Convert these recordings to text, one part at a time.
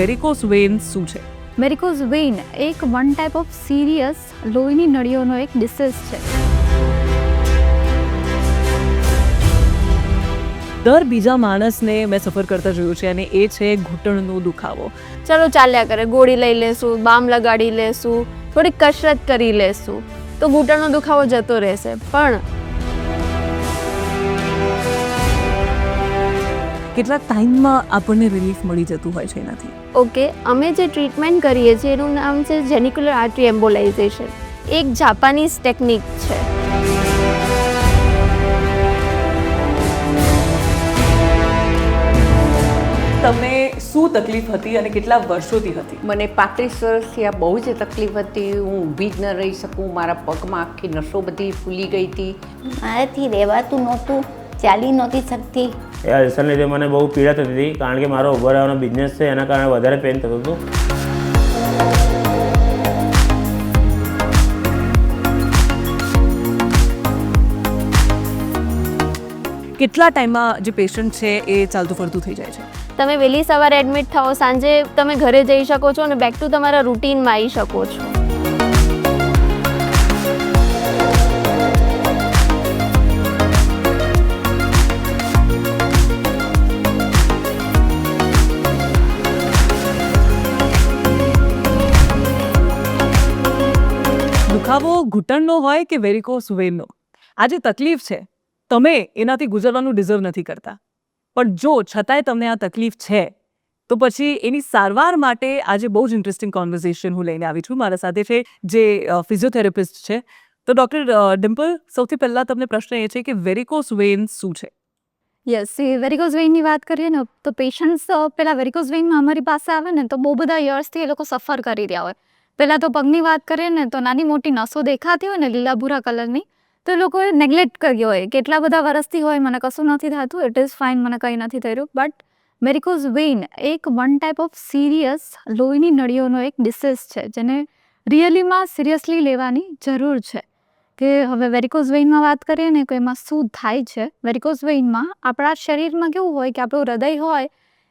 Varicose veins શું છે? Varicose vein એક વન ટાઈપ ઓફ સિરિયસ લોહીની નળીઓનો એક ડિસીઝ છે. દર બીજા માણસને મેં સફર કરતા જોયું છે અને એ છે ઘૂંટણનો દુખાવો. ચલો ચાલ્યા કરે ગોળી લઈ લેશું બામ લગાડી લેશું થોડીક કસરત કરી લેશું. તો ઘૂંટણનો દુખાવો જતો રહેશે. પણ કેટલા ટાઈમમાં આપણને રિલીફ મળી જતું હોય છે એનાથી? ઓકે અમે જે ટ્રીટમેન્ટ કરીએ છીએ એનું નામ છે જેનિક્યુલર આર્ટરી એમ્બોલાઇઝેશન એક જાપાનીઝ ટેકનિક છે. તમને શું તકલીફ હતી અને કેટલા વર્ષોથી હતી? મને પાંત્રીસ વર્ષથી આ બહુ જ તકલીફ હતી. હું ઊભી જ ન રહી શકું મારા પગમાં આખી નસો બધી ફૂલી ગઈ હતી. મારાથી રહેવાતું નહોતું. ચાલી નહોતી શકતી. એ અલ્સરને લીધે મને બહુ પીડા થતી હતી કારણ કે મારો ઊભો રહેવાનો બિઝનેસ છે એના કારણે વધારે પેન થતું હતું. કેટલા ટાઈમમાં જે પેશન્ટ છે એ ચાલતું ફરતું થઈ જાય છે? તમે વહેલી સવારે એડમિટ થાઓ સાંજે તમે ઘરે જઈ શકો છો અને બેક ટુ તમારા રૂટીનમાં આવી શકો છો. ઘૂંટણનો હોય કે વેરિકોસ વેનનો આ જે તકલીફ છે. તમે એનાથી ગુજરવાનું ડિઝર્વ નથી કરતા. પણ જો છતાંય તમને આ તકલીફ છે, તો પછી એની સારવાર માટે આજે બહુ જ ઇન્ટરેસ્ટિંગ કોન્વર્ઝેશન હું લઈને આવી છું. મારા સાથે છે જે ફિઝિયોથેરાપિસ્ટ છે. તો ડૉક્ટર ડિમ્પલ સૌથી પહેલાં તમને પ્રશ્ન એ છે કે વેરિકોસ વેન શું છે? યસ એ વેરિકોઝ વેઇનની વાત કરીએ ને, તો પેશન્ટ્સ પહેલાં વેરિકોઝ વેઇનમાં અમારી પાસે આવે ને, તો બહુ બધા યર્સથી એ લોકો સફર કરી રહ્યા હોય. પહેલાં તો પગની વાત કરીએ ને, તો નાની મોટી નસો દેખાતી હોય ને, લીલા ભૂરા કલરની, તો લોકોએ નેગ્લેક્ટ કર્યો હોય. કેટલા બધા વર્ષથી હોય, મને કશું નથી થતું ઇટ ઇઝ ફાઇન મને કંઈ નથી રહ્યું બટ વેરિકોઝ વેઇન એક વન ટાઈપ ઓફ સિરિયસ લોહીની નળીઓનો એક ડિસીઝ છે, જેને રિયલીમાં સિરિયસલી લેવાની જરૂર છે. કે હવે વેરિકોઝ વેઇનમાં વાત કરીએ ને કે એમાં શું થાય છે? વેરિકોઝ વેઇનમાં આપણા શરીરમાં કેવું હોય કે આપણું હૃદય હોય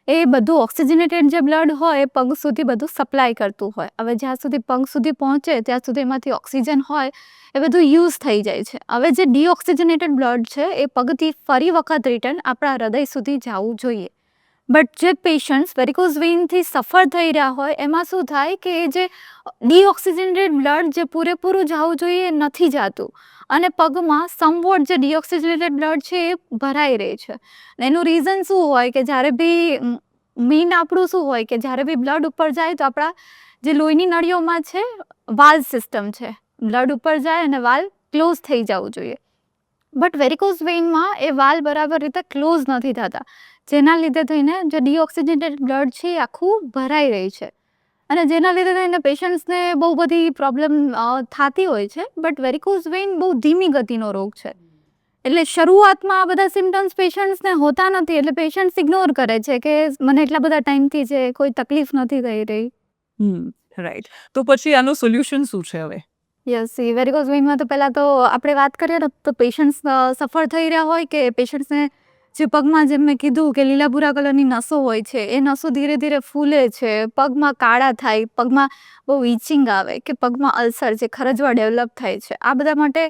એ બધું ઓક્સિજનેટેડ જે બ્લડ હોય, એ પગ સુધી બધું સપ્લાય કરતું હોય. હવે જ્યાં સુધી પગ સુધી પહોંચે, ત્યાં સુધી એમાંથી ઓક્સિજન હોય, એ બધું યુઝ થઈ જાય છે. હવે જે ડીઓક્સિજનેટેડ બ્લડ છે, એ પગથી ફરી વખત રિટર્ન આપણા હૃદય સુધી જવું જોઈએ. બટ જે પેશન્ટ્સ વેરિકોઝ વેઇનથી સફર થઈ રહ્યા હોય, એમાં શું થાય કે એ જે ડીઓક્સિજનેટેડ બ્લડ જે પૂરેપૂરું જવું જોઈએ એ નથી જતું. અને પગમાં સમવોટ જે ડીઓક્સિજનેટેડ બ્લડ છે એ ભરાઈ રહે છે. એનું રીઝન શું હોય કે જ્યારે બી મેઇન આપણું શું હોય કે જ્યારે બી બ્લડ ઉપર જાય તો આપણા જે લોહીની નળીઓમાં છે વાલ સિસ્ટમ છે બ્લડ ઉપર જાય અને વાલ ક્લોઝ થઈ જવું જોઈએ. બટ વેરિકોઝ વેઇનમાં એ વાલ બરાબર રીતે ક્લોઝ નથી થતા. જેના લીધે થઈને જે ડીઓક્સિજનેટેડ બ્લડ છે એ આખું ભરાઈ રહી છે. અને જેના લીધે થઈને પેશન્ટ્સને બહુ બધી પ્રોબ્લેમ થતી હોય છે બટ વેરિકોઝ વેઇન બહુ ધીમી ગતિનો રોગ છે. એટલે શરૂઆતમાં આ બધા સિમ્ટમ્સ પેશન્ટ્સને હોતા નથી એટલે પેશન્ટ્સ ઇગ્નોર કરે છે કે મને એટલા બધા ટાઈમથી છે કોઈ તકલીફ નથી થઈ રહી. હમ રાઈટ તો પછી આનું સોલ્યુશન શું છે હવે? યસ એ વેરિકોઝ વેઇનમાં તો પહેલાં તો આપણે વાત કરીએ ને તો પેશન્ટ્સ સફળ થઈ રહ્યા હોય કે પેશન્ટ્સને જે પગમાં જેમ મેં કીધું કે લીલા ભૂરા કલરની નસો હોય છે, એ નસો ધીરે ધીરે ફૂલે છે, પગમાં કાળા થાય, પગમાં બહુ ઇચિંગ આવે કે પગમાં અલ્સર છે ખરજવા ડેવલપ થાય છે. આ બધા માટે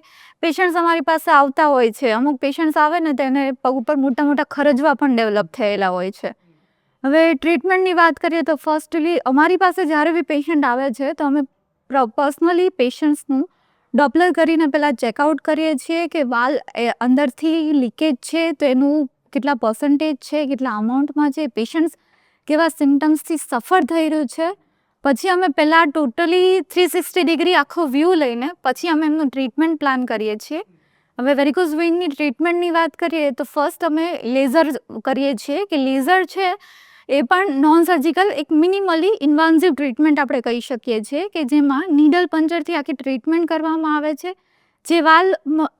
પેશન્ટ્સ અમારી પાસે આવતા હોય છે. અમુક પેશન્ટ્સ આવે ને તેને પગ ઉપર મોટા મોટા ખરજવા પણ ડેવલપ થયેલા હોય છે. હવે ટ્રીટમેન્ટની વાત કરીએ તો ફર્સ્ટલી અમારી પાસે જ્યારે બી પેશન્ટ આવે છે તો અમે પર્સનલી પેશન્ટ્સનું ડોપલર કરીને પહેલાં ચેકઆઉટ કરીએ છીએ કે વાલ અંદરથી લીકેજ છે તો એનું કેટલા પર્સન્ટેજ છે, કેટલા અમાઉન્ટમાં છે પેશન્ટ્સ કેવા સિમ્ટમ્સથી સફર થઈ રહ્યું છે. પછી અમે પહેલાં ટોટલી થ્રી સિક્સટી ડિગ્રી આખો વ્યૂ લઈને પછી અમે એમનું ટ્રીટમેન્ટ પ્લાન કરીએ છીએ. હવે વેરિકોઝ વેઇનની ટ્રીટમેન્ટની વાત કરીએ તો ફર્સ્ટ અમે લેઝર કરીએ છીએ કે લેઝર છે એ પણ નોન સર્જિકલ એક મિનિમલી ઇન્વાન્સિવ ટ્રીટમેન્ટ આપણે કહી શકીએ છીએ કે જેમાં નીડલ પંચરથી આખી ટ્રીટમેન્ટ કરવામાં આવે છે. જે વાલ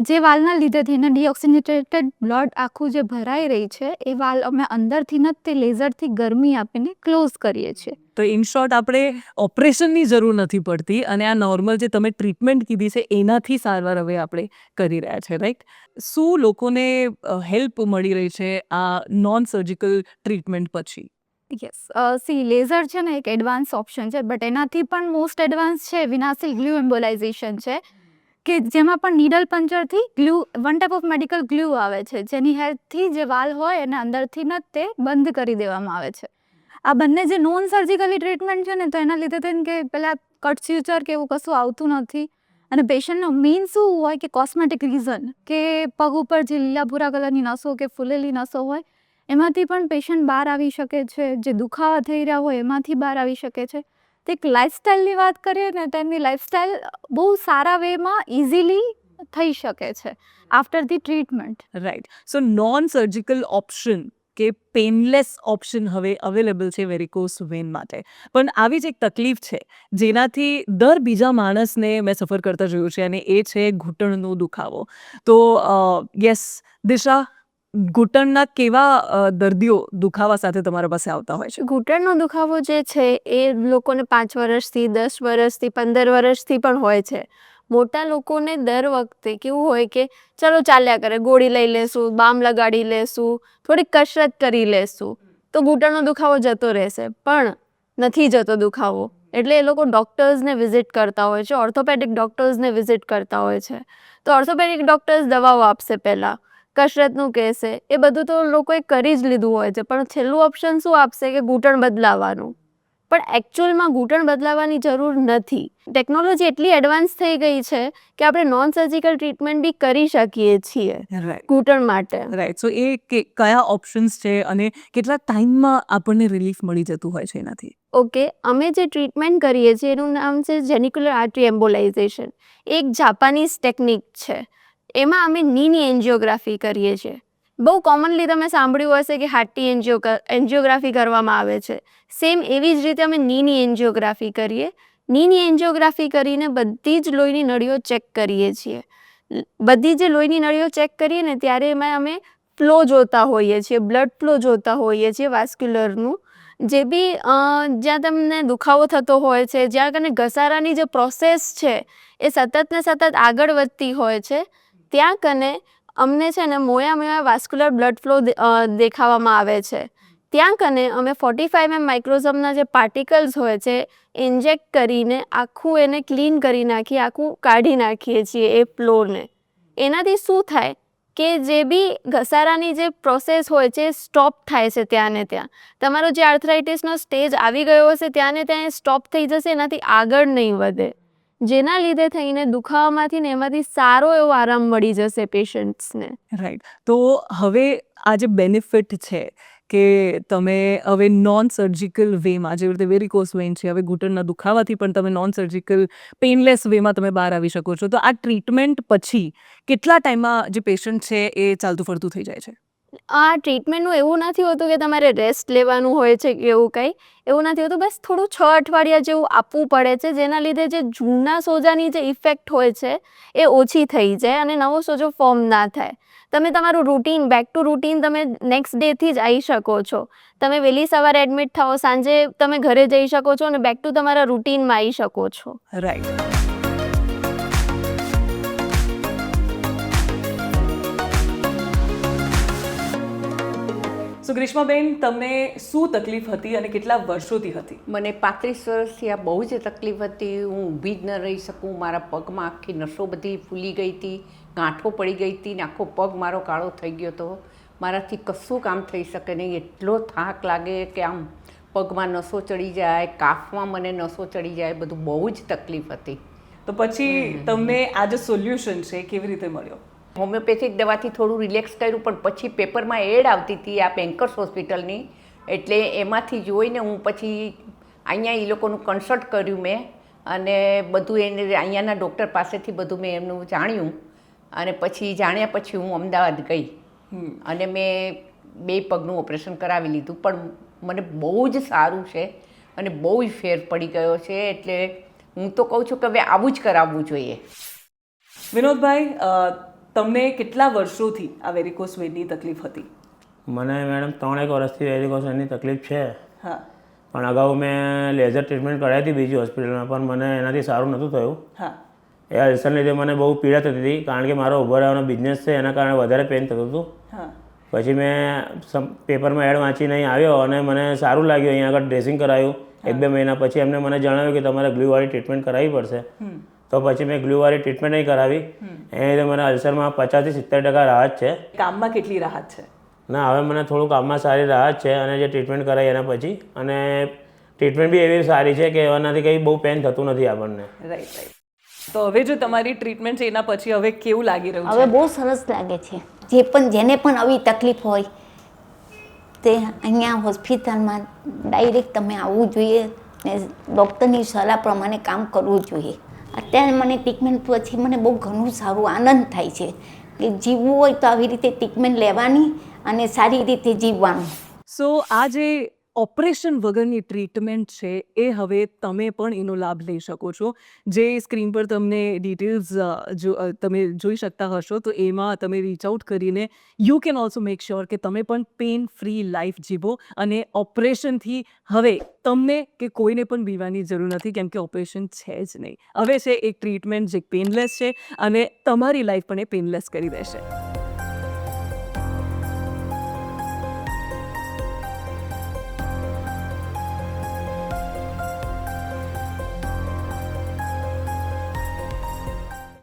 જે વાલના લીધે થઈને ડિઓક્સિનેટેડ બ્લડ આખું જે ભરાઈ રહી છે, એ વાલ અમે અંદરથી જ તે લેઝરથી ગરમી આપીને ક્લોઝ કરીએ છીએ. તો ઇન શોર્ટ આપણે ઓપરેશનની જરૂર નથી પડતી અને આ નોર્મલ જે તમે ટ્રીટમેન્ટ કીધી છે, એનાથી સારવાર હવે આપણે કરી રહ્યા છે રાઈટ શું લોકોને હેલ્પ મળી રહી છે આ નોન સર્જિકલ ટ્રીટમેન્ટ પછી? યસ સી લેઝર છે ને એક એડવાન્સ ઓપ્શન છે બટ એનાથી પણ મોસ્ટ એડવાન્સ છે વિનાસિલ ગ્લુ એમ્બોલાઇઝેશન છે, કે જેમાં પણ needle પંચરથી glue one type of medical glue આવે છે, જેની હેલ્પથી જે વાલ હોય એને અંદરથી ન તે બંધ કરી દેવામાં આવે છે. આ બંને જે નોન સર્જિકલી ટ્રીટમેન્ટ છે ને, તો એના લીધે થઈને કે પેલા કટ ફ્યુચર કે એવું કશું આવતું નથી. અને પેશન્ટનો મેઇન શું હોય કે કોસ્મેટિક રીઝન કે પગ ઉપર જે લીલા ભૂરા કલરની નસો કે ફૂલેલી નસો હોય એમાંથી પણ પેશન્ટ બહાર આવી શકે છે, જે દુખાવા થઈ રહ્યા હોય એમાંથી બહાર આવી શકે છે. તો એક લાઇફસ્ટાઈલની વાત કરીએ ને તો એમની લાઇફસ્ટાઈલ બહુ સારા વેમાં ઇઝીલી થઈ શકે છે after the treatment right so non surgical option કે પેનલેસ ઓપ્શન હવે અવેલેબલ છે વેરિકોસ વેન માટે. પણ આવી જ એક તકલીફ છે, જેનાથી દર બીજા માણસને મેં સફર કરતા જોયું છે, અને એ છે ઘૂંટણનો દુખાવો. તો યસ દિશા ઘૂંટણના કેવા દર્દીઓ દુખાવા સાથે તમારા પાસે આવતા હોય છે? ઘૂંટણનો દુખાવો જે છે એ લોકોને પાંચ વર્ષથી, દસ વર્ષથી, પંદર વર્ષથી પણ હોય છે. મોટા લોકોને દર વખતે કેવું હોય કે ચલો ચાલ્યા કરે, ગોળી લઈ લેશું, બામ લગાડી લેશું, થોડીક કસરત કરી લેશું, તો ઘૂંટણનો દુખાવો જતો રહેશે. પણ નથી જતો દુખાવો. એટલે એ લોકો ડૉક્ટર્સને વિઝિટ કરતા હોય છે, ઓર્થોપેડિક ડૉક્ટર્સને વિઝિટ કરતા હોય છે. તો ઓર્થોપેડિક ડૉક્ટર્સ દવાઓ આપશે પહેલાં. કસરતનું કહેશે એ બધું તો લોકોએ કરી જ લીધું હોય છે. પણ છેલ્લું ઓપ્શન શું આપશે કે ઘૂંટણ બદલાવાનું? પણ એકચ્યુઅલમાં ઘૂંટણ બદલાવાની જરૂર નથી. ટેકનોલોજી એટલી એડવાન્સ થઈ ગઈ છે કે આપણે નોન સર્જિકલ ટ્રીટમેન્ટ બી કરી શકીએ છીએ ઘૂંટણ માટે. રાઈટ સો એ કયા ઓપ્શન્સ છે અને કેટલા ટાઈમમાં આપણને રિલીફ મળી જતું હોય છે એનાથી? ઓકે અમે જે ટ્રીટમેન્ટ કરીએ છીએ એનું નામ છે જેનિક્યુલર આર્ટરી એમ્બોલાઇઝેશન એક જાપાનીઝ ટેકનિક છે. એમાં અમે નીની એન્જિયોગ્રાફી કરીએ છીએ. બહુ કોમનલી તમે સાંભળ્યું હશે કે હાર્ટની એન્જિયો એન્જિયોગ્રાફી કરવામાં આવે છે. સેમ એવી જ રીતે અમે નીની એન્જિયોગ્રાફી કરીએ. નીની એન્જિયોગ્રાફી કરીને બધી જ લોહીની નળીઓ ચેક કરીએ છીએ. બધી જે લોહીની નળીઓ ચેક કરીએ ને ત્યારે એમાં અમે ફ્લો જોતા હોઈએ છીએ, બ્લડ ફ્લો જોતા હોઈએ છીએ વાસ્ક્યુલરનું. જે બી જ્યાં તમને દુખાવો થતો હોય છે, જ્યાં કને ઘસારાની જે પ્રોસેસ છે, એ સતત ને સતત આગળ વધતી હોય છે ત્યાં કને અમને છે ને moyamoya vascular blood flow દેખાવામાં આવે છે. ત્યાં કને અમે ફોર્ટી ફાઇવ એમ માઇક્રોઝમના જે પાર્ટિકલ્સ હોય છે ઇન્જેક્ટ કરીને આખું એને ક્લીન કરી નાખીએ આખું કાઢી નાખીએ છીએ એ ફ્લોરને. એનાથી શું થાય કે જે બી ઘસારાની જે પ્રોસેસ હોય છે સ્ટોપ થાય છે ત્યાં ને ત્યાં. તમારો જે આર્થરાઇટિસનો સ્ટેજ આવી ગયો હશે, ત્યાં ને ત્યાં સ્ટોપ થઈ જશે, એનાથી આગળ નહીં વધે. જેના લીધે થઈને દુખાવામાંથી ને એમાંથી સારો એવો આરામ મળી જશે પેશન્ટ્સને. રાઈટ તો હવે આ જે બેનિફિટ છે કે તમે હવે નોન સર્જિકલ વેમાં જેવી રીતે વેરિકોસ વેન છે, હવે ઘૂંટણના દુખાવાથી પણ તમે નોન સર્જિકલ પેનલેસ વેમાં તમે બહાર આવી શકો છો. તો આ ટ્રીટમેન્ટ પછી કેટલા ટાઈમમાં જે પેશન્ટ છે એ ચાલતું ફરતું થઈ જાય છે? આ ટ્રીટમેન્ટનું એવું નથી હોતું કે તમારે રેસ્ટ લેવાનું હોય છે કે એવું કંઈ. એવું નથી હોતું. બસ થોડું છ અઠવાડિયા જેવું આપવું પડે છે, જેના લીધે જે જૂના સોજાની જે ઇફેક્ટ હોય છે, એ ઓછી થઈ જાય અને નવો સોજો ફોર્મ ના થાય. તમે તમારું રૂટીન, બેક ટુ રૂટીન તમે નેક્સ્ટ ડેથી જ આવી શકો છો. તમે વહેલી સવારે એડમિટ થાઓ, સાંજે તમે ઘરે જઈ શકો છો અને બેક ટુ તમારા રૂટીનમાં આવી શકો છો. રાઈટ સો ગ્રીષ્માબેન તમને શું તકલીફ હતી અને કેટલા વર્ષોથી હતી? મને પાંત્રીસ વર્ષથી આ બહુ જ તકલીફ હતી. હું ઊભી જ ન રહી શકું. મારા પગમાં આખી નસો બધી ફૂલી ગઈ હતી. ગાંઠો પડી ગઈ હતી ને આખો પગ મારો કાળો થઈ ગયો હતો. મારાથી કશું કામ થઈ શકે નહીં. એટલો થાક લાગે કે આમ પગમાં નસો ચડી જાય કાફમાં મને નસો ચડી જાય. બધું બહુ જ તકલીફ હતી. તો પછી તમને આ જે સોલ્યુશન છે એ કેવી રીતે મળ્યો? હોમિયોપેથિક દવાથી થોડું રિલેક્સ કર્યું પણ પછી પેપરમાં એડ આવતી હતી આ બેન્કર્સ હોસ્પિટલની. એટલે એમાંથી જોઈને હું પછી અહીંયા એ લોકોનું કન્સલ્ટ કર્યું મેં અને બધું એને અહીંયાના ડૉક્ટર પાસેથી બધું મેં એમનું જાણ્યું અને પછી જાણ્યા પછી હું અમદાવાદ ગઈ. અને મેં બે પગનું ઓપરેશન કરાવી લીધું પણ મને બહુ જ સારું છે અને બહુ જ ફેર પડી ગયો છે એટલે હું તો કહું છું કે હવે આવું જ કરાવવું જોઈએ. વિનોદભાઈ તમને કેટલા વર્ષોથી આ વેરિકોસ વેનની તકલીફ હતી? મને મેડમ ત્રણેક વર્ષથી વેરિકોસ વેરિકોશનની તકલીફ છે. હા. પણ અગાઉ મેં લેઝર ટ્રીટમેન્ટ કરાવી હતી બીજી હોસ્પિટલમાં પણ મને એનાથી સારું નહોતું થયું. હા. એ અલ્સરને લીધે મને બહુ પીડા થતી હતી કારણ કે મારો ઊભો રહેવાનો બિઝનેસ છે એના કારણે વધારે પેન થતું હતું. હા. પછી મેં સમ- પેપરમાં એડ વાંચીને અહીં આવ્યો અને મને સારું લાગ્યું અહીંયા આગળ ડ્રેસિંગ કરાયું. એક બે મહિના પછી એમને મને જણાવ્યું કે તમારે ગ્લુવાળી ટ્રીટમેન્ટ કરાવવી પડશે. તો પછી મેં ગ્લુવાળી ટ્રીટમેન્ટ નહીં કરાવી. એની રીતે મને અલ્સરમાં પચાસથી સિત્તેર ટકા રાહત છે. કામમાં કેટલી રાહત છે? ના હવે મને થોડું કામમાં સારી રાહત છે અને જે ટ્રીટમેન્ટ કરાવી એના પછી. અને ટ્રીટમેન્ટ બી એવી સારી છે કે એનાથી કંઈ બહુ પેન થતું નથી આપણને. રાઈટ રાઈટ તો હવે જો તમારી ટ્રીટમેન્ટ છે એના પછી હવે કેવું લાગી રહ્યું હવે બહુ સરસ લાગે છે. જે પણ જેને પણ આવી તકલીફ હોય તે અહીંયા હોસ્પિટલમાં ડાયરેક્ટ તમે આવવું જોઈએ ને ડૉક્ટરની સલાહ પ્રમાણે કામ કરવું જોઈએ. અત્યારે મને ટ્રીટમેન્ટ પછી મને બહુ ઘણું સારું આનંદ થાય છે. કે જીવવું હોય તો આવી રીતે ટ્રીટમેન્ટ લેવાની અને સારી રીતે જીવવાનું. સો આ જે ઓપરેશન વગરની ટ્રીટમેન્ટ છે એ હવે તમે પણ એનો લાભ લઈ શકો છો. જે સ્ક્રીન પર તમને ડિટેલ્સ જો તમે જોઈ શકતા હશો, તો એમાં તમે રીચ આઉટ કરીને you can also make sure કે તમે પણ પેન ફ્રી લાઈફ જીવો અને ઓપરેશનથી હવે તમને કે કોઈને પણ બીવાની જરૂર નથી, કેમ કે ઓપરેશન છે જ નહીં. હવે છે એક ટ્રીટમેન્ટ જે પેનલેસ છે અને તમારી લાઈફ પણ એ પેનલેસ કરી દેશે.